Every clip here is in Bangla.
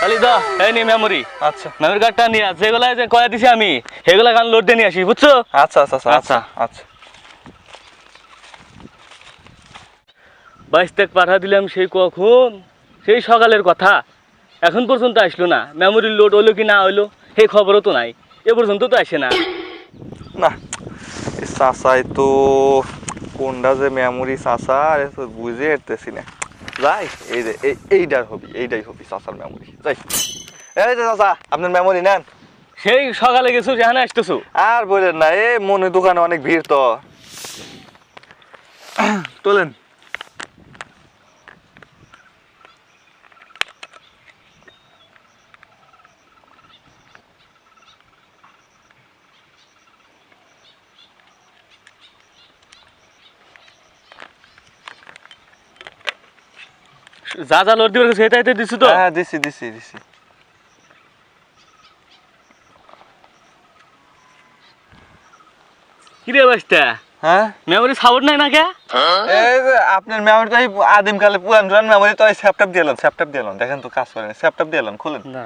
খালি দ এই নি মেমোরি আচ্ছা। মেমোরি কার্ডটা নিয়ে আস যেগুলা যে কয়া দিছি আমি সেগুলা গান লোড দিয়ে নিয়ে আসি বুঝছ? আচ্ছা আচ্ছা আচ্ছা আচ্ছা। আচ্ছা। আচ্ছা বাইশ তাক পাঠা দিলাম সেই কখন? সেই সকালের কথা। এখন পর্যন্ত আসলো না। মেমোরি লোড হলো কি না হলো সেই খবরও তো নাই। এ পর্যন্ত তো আসে না। না তো কোনটা যে মেমোরি তো বুঝে এরতেছি না। যাই এই যে এই এইটার হবি এইটাই হবি চাচার মেমোরি যাই। এই যে চাচা আপনার মেমোরি নেন। সেই সকালে গেছো যেখানে আসতেছো? আর বলেন না এ মনে দোকানে অনেক ভিড় তো। তোলেন। যা যা লোড দিবে সেটাই তো দিছো তো। হ্যাঁ দিছি দিছি দিছি। কিরে বাইশটা হ্যাঁ? মেমোরি সাপোর্ট নাই না কে আপনার মেমোরি তো আদিম কালে পুরান পুরান মেমোরি তো স্যাপটপ দিলাম স্যাপটপ দিলাম দেখেন তো কাজ করেন স্যাপটপ দিলাম খুলেন। না।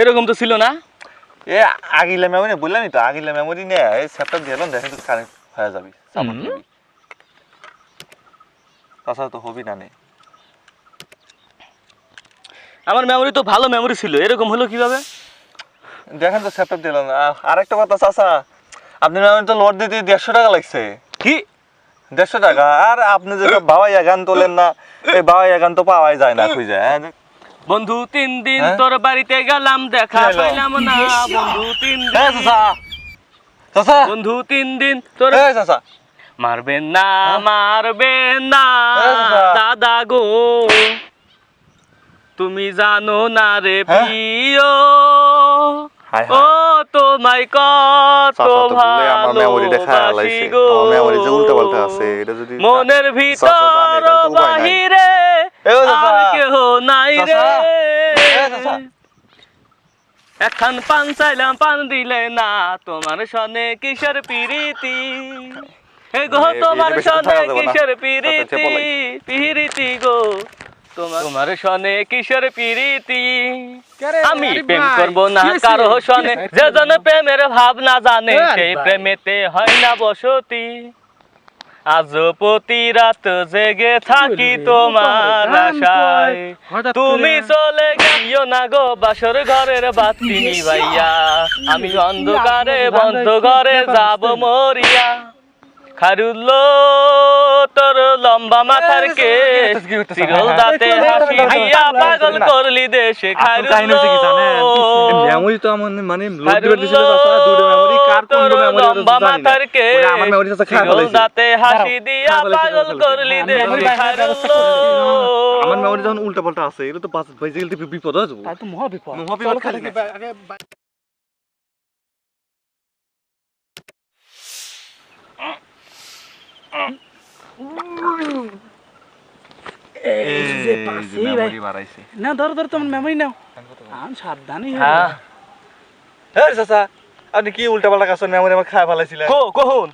এরকম তো ছিল না? এ আগিলা মেমোরি বললামই তো আগিলা মেমোরি নিয়ে এই স্যাপটপ দিলাম দেখেন তো কানেক্ট হয়ে যাবি। সাপোর্ট তাছাড়া তো হবি না নে। আমার মেমোরি তো ভালো মেমোরি ছিল এরকম হলো কীভাবে? দেখেন তো স্যাপটপ দিলাম। আহ, আরেকটা কথা চাচা আপনার মেমোরি তো লোড দিতে দেড়শো টাকা লাগছে। কি? দেড়শো টাকা? আর আপনি যে বাবাই গান তোলেন না এই বাবাই গান তো পাওয়াই যায় না খুঁজে হ্যাঁ? বন্ধু তিন দিন হ্যাঁ? তোর বাড়িতে গেলাম দেখা পাইলাম না। বন্ধু তিন এই দিন চাচা। চাচা। বন্ধু তিন দিন তোর এই চাচা। মারবেন না মারবেন না হ্যাঁ, দাদা। গো তুমি জানো না রে হ্যাঁ? প্রিয় ও তোমায় কত ভালোবাসি গো আমার মেমোরি যে উল্টো আছে এটা যদি মনের ভিতর। বাহিরে। আর কেহ নাই রে। এখন পান চাইলাম পান দিলে না তোমার সনে কিসের পিরিতি গো তোমার সনে চাচা, পিরিতি? পিরিতি গো তোমার সনে কিসের পিরিতি? আমি প্রেম করব না কারও সনে। যে জন প্রেমের ভাব না জানে সেই প্রেমেতে হয় না বসতি। আজ প্রতি রাত জেগে থাকি তোমার আশায়। তুমি চলে গিয়েও না গো বাসর ঘরের বাতি নিভাইয়া। আমি অন্ধকারে বন্ধ ঘরে যাব মরিয়া। খারুল্লো তোর লম্বা মাথার কে চিরল দাঁতে হাসি দিয়া পাগল করলি দেশে খারুল্লো মেমোরি তো আমার মানে লম্বা মাথার কে আমার মেমোরি তো খারাপ চিরল দাঁতে হাসি দিয়া পাগল করলি। দেশে খারুল্লো আমার মেমোরি যখন উল্টা পাল্টা আছে এটা তো বাস বেজে গেলে বিপদ হয়ে যাব তো মহা বিপদ মহা বিপদ খালি না। এই যে পাশে ভাই না ধরো ধরো তোমার মেমোরি নাও আমি সাবধানই হ্যাঁ হ্যাঁ চাচা আপনি কি উল্টা পাল্টা কাজ মেমোরি আমার খায় ফেলাইছিলেন কো কখন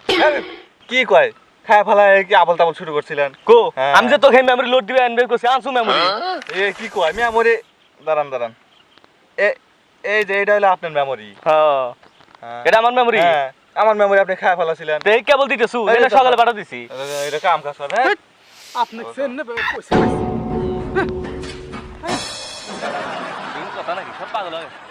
কি কয় খায় ফেলায় কি আবল তাবল শুরু করছিলেন কো। আমি যে তোকে মেমরি লোড দিবে আনবে কইছি আনছু মেমরি এ কি কয় মেমোরি দাঁড়ান দাঁড়ান এ এই যে এটা হলো আপনার মেমোরি হ্যাঁ এটা আমার মেমরি হ্যাঁ আমার মেমোরি আপনি খায় ফেলাছিলেন। দেখ কেবল দিতেছু। এই এটা সকালে পাঠা দিছি। এটা কাম কাজ করে হ্যাঁ? আপনি চেন না পয়সা কথা নাকি সব পাগল হয়ে।